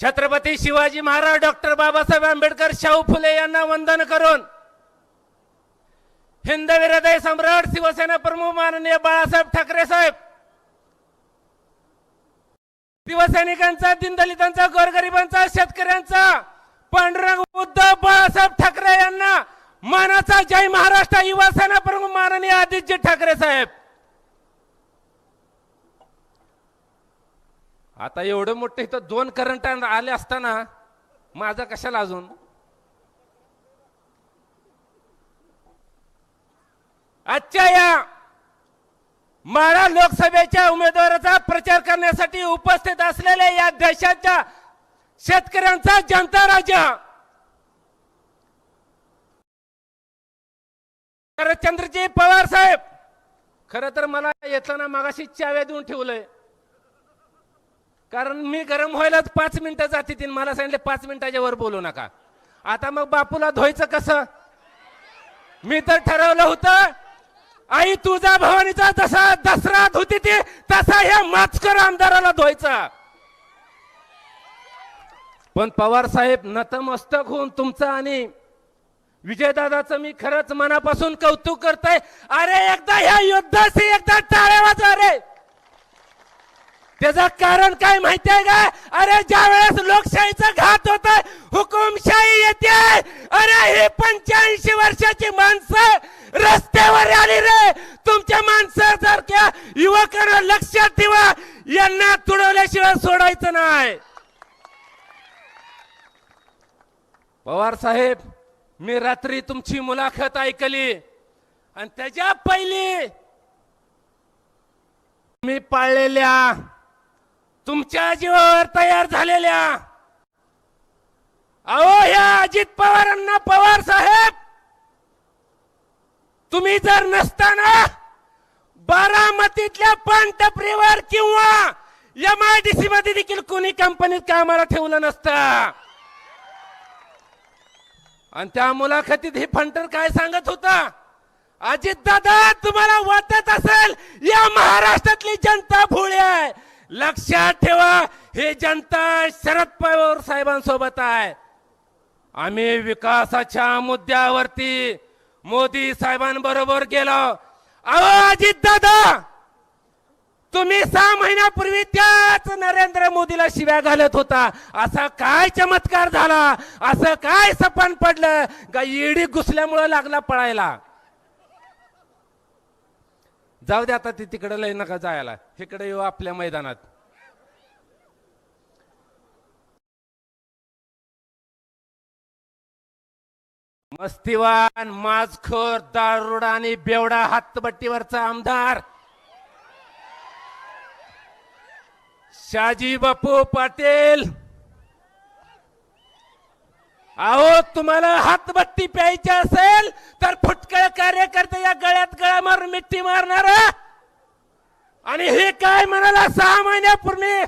Chhatrapati Shivaji Maharaj doctor Babasaheb Ambedkar Shahu Phule यांना वंदन करून हिंद हृदय सम्राट शिवसेना प्रमुख माननीय बाळासाहेब ठाकरे साहेब शिवसैनिकांचा दिनदलितांचा गोरगरिबांचा शेतकऱ्यांचा पांडुरंग उद्धव बाळासाहेब ठाकरे यांना मानाचा जय महाराष्ट्र युवा सेना प्रमुख माननीय आदित्य ठाकरे साहेब. आता एवढं मोठं इथं दोन करंट आले असताना माझा कशाला अजून? आजच्या या माळा लोकसभेच्या उमेदवाराचा प्रचार करण्यासाठी उपस्थित असलेल्या या देशाच्या शेतकऱ्यांचा जनता राजा शरदचंद्रजी पवार साहेब खर तर मला येताना मागाशी चाव्या देऊन ठेवलंय. कारण मी गरम व्हायलाच पाच मिनिटं जाते तीन. मला सांगितले पाच मिनिटाच्या वर बोलू नका. आता मग बापूला धुवायचं कसं? मी तर ठरवलं होतं आई तुझा भवानीचा जसा दसरा धुती ती तसा ह्या माचकर आमदाराला धुवायचा. पण पवार साहेब नतमस्तक होऊन तुमचं आणि विजयदादाचं मी खरंच मनापासून कौतुक करतोय. अरे एकदा ह्या युद्धाशी एकदा टाळ्या वाजवा रे. त्याचं कारण काय माहितीये का? अरे ज्या वेळेस लोकशाहीचा घात होत हुकुमशाही येते. अरे ही पंच्याऐंशी वर्षाची माणसं रस्त्यावर आली रे. तुमच्या माणसासारख्या युवकांना लक्षात ठेवा यांना तुडवल्याशिवाय सोडायचं नाही. पवार साहेब मी रात्री तुमची मुलाखत ऐकली. आणि त्याच्या पहिली मी पाळलेल्या तुमच्या जीवावर तयार झालेल्या अहो ह्या अजित पवारांना पवार साहेब तुम्ही जर नसताना बारामतीतल्या पानटपरीवर किंवा एम आय डी सी मध्ये देखील कोणी कंपनीत कामाला ठेवलं नसतं. आणि त्या मुलाखतीत हे फंटर काय सांगत होता? अजित दादा तुम्हाला वाटत असेल या महाराष्ट्रातली जनता भोळी आहे. लक्षात ठेवा हे जनता शरद पवार साहेबांसोबत आहे. आम्ही विकासाच्या मुद्द्यावरती मोदी साहेबांबरोबर गेलो. अहो अजित दादा तुम्ही सहा महिन्यापूर्वी त्याच नरेंद्र मोदीला शिव्या घालत होता. असा काय चमत्कार झाला? असं काय सपन पडलं? का ईडी घुसल्यामुळं लागला पळायला. जाऊ दे आता ती तिकडे लय नका जायला. इकडे येऊ आपल्या मैदानात. मस्तीवान माजखोर दारुडा आणि बेवडा हातबट्टीवरचा आमदार. शाजी बापू पाटील. अहो तुम्हाला हातबत्ती प्यायची असेल तर फुटकळ कार्यकर्ते या गळ्यात गळा मारून मिठी मारणार आणि हे काय म्हणाला सहा महिन्यापूर्वी?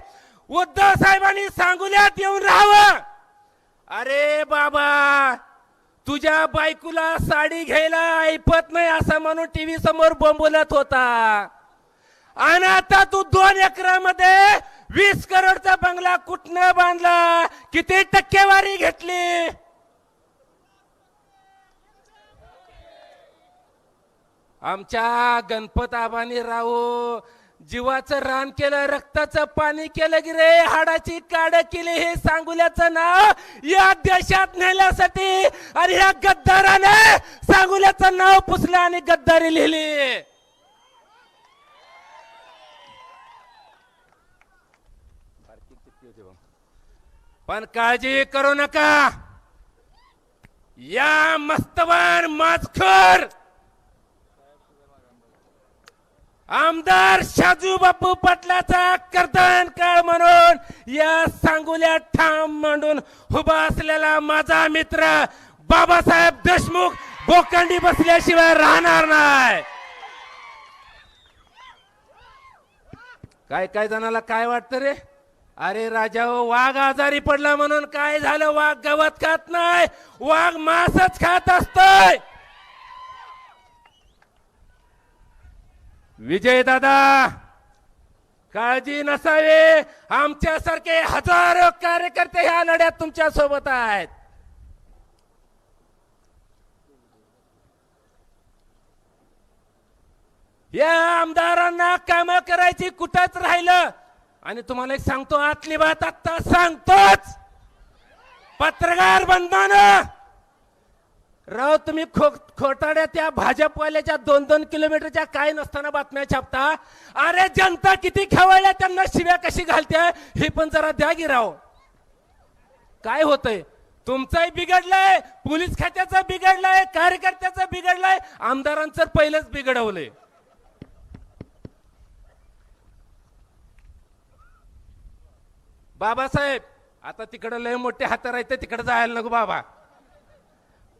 उद्धव साहेबांनी सांगुल्यात येऊन राहावं. अरे बाबा तुझ्या बायकोला साडी घ्यायला ऐपत नाही असं म्हणून टीव्ही समोर बोंबलत होता. आणि आता तू दोन एकरामध्ये वीस करोडचा बंगला कुठनं बांधला? किती टक्केवारी घेतली? आमच्या गणपत आबानी राहो जीवाचं रान केलं रक्ताचं पाणी केलं की रे हाडाची काड केली हे सांगुल्याचं नाव या देशात नेल्यासाठी आणि ह्या गद्दाराने सांगुल्याचं नाव पुसलं आणि गद्दारी लिहिली. पण काळजी करू नका. या मस्तवान माजखोर. आमदार शाजू बापू पाटलाचा कर्तन काळ म्हणून या सांगुल्या ठाम मांडून उभा असलेला माझा मित्र बाबासाहेब देशमुख बोकांडी बसल्याशिवाय राहणार नाही. काय काय जणाला काय वाटतं रे? अरे राजा हो, वाघ आजारी पडला म्हणून काय झालं? वाघ गवत खात नाही वाघ मासच खात असतोय. विजय दादा काळजी नसावी. आमच्यासारखे हजारो कार्यकर्ते ह्या लढ्यात तुमच्यासोबत आहेत. या आमदारांना काम करायची कुठंच राहिलं. आणि तुम्हाला एक सांगतो आतली बात आता सांगतोच. पत्रकार बंधन राव तुम्ही खो खोटाड्या त्या भाजपवाल्याच्या दोन दोन किलोमीटरच्या काय नसताना बातम्या छापता. अरे जनता किती खवळल्या त्यांना शिव्या कशी घालते हे पण जरा द्या की राव. काय होतंय? तुमचंही बिघडलंय पोलीस खात्याचं बिघडलंय कार्यकर्त्याचं बिघडलंय. आमदारांचं पहिलंच बिघडवलंय. बाबासाहेब आता तिकडं लय मोठे हातर राहते तिकडे जायला नको बाबा.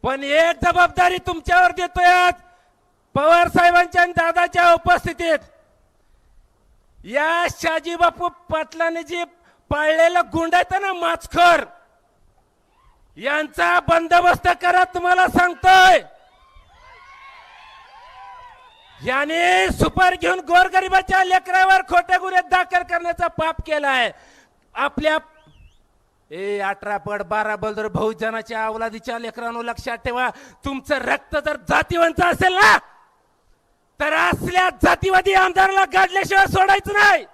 पण एक जबाबदारी तुमच्यावर देतोय आज पवार साहेबांच्या आणि दादाच्या उपस्थितीत. या शाजी बापू पाटलाने जे पाळलेलं गुंड आहेत ना माचखर यांचा बंदोबस्त करा तुम्हाला सांगतोय. याने सुपर घेऊन गोरगरिबाच्या लेकरावर खोट्या गुन्ह्यात दाखल करण्याचा पाप केला आहे आपल्या ए अठरा पट बारा बलदर बहुजनाच्या अवलादीच्या लेकरांनो लक्षात ठेवा. तुमचं रक्त जर जातीवंत असेल ना तर असल्या जातीवादी आमदाराला गाडल्याशिवाय सोडायचं नाही.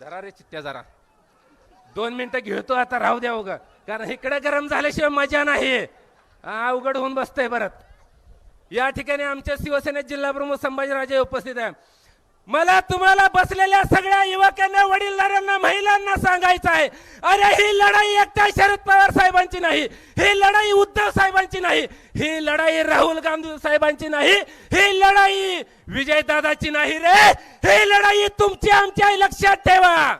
जरा रे चित्त्या जरा. दोन मिनिटं घेतो आता राहू द्या उगा. कारण इकडे गरम झाल्याशिवाय मजा नाही. अवघड होऊन बसतंय परत. या ठिकाणी आमच्या शिवसेनेत जिल्हाप्रमुख संभाजीराजे उपस्थित आहे मला तुम्हाला बसलेल्या सगळ्या युवकांना वडीलधाऱ्यांना महिलांना सांगायचं आहे अरे ही लढाई एकट्या शरद पवार साहेबांची नाही ही लढाई उद्धव साहेबांची नाही ही लढाई राहुल गांधी साहेबांची नाही ही लढाई विजयदादाची नाही रे ही लढाई तुमची आमच्या लक्षात ठेवा.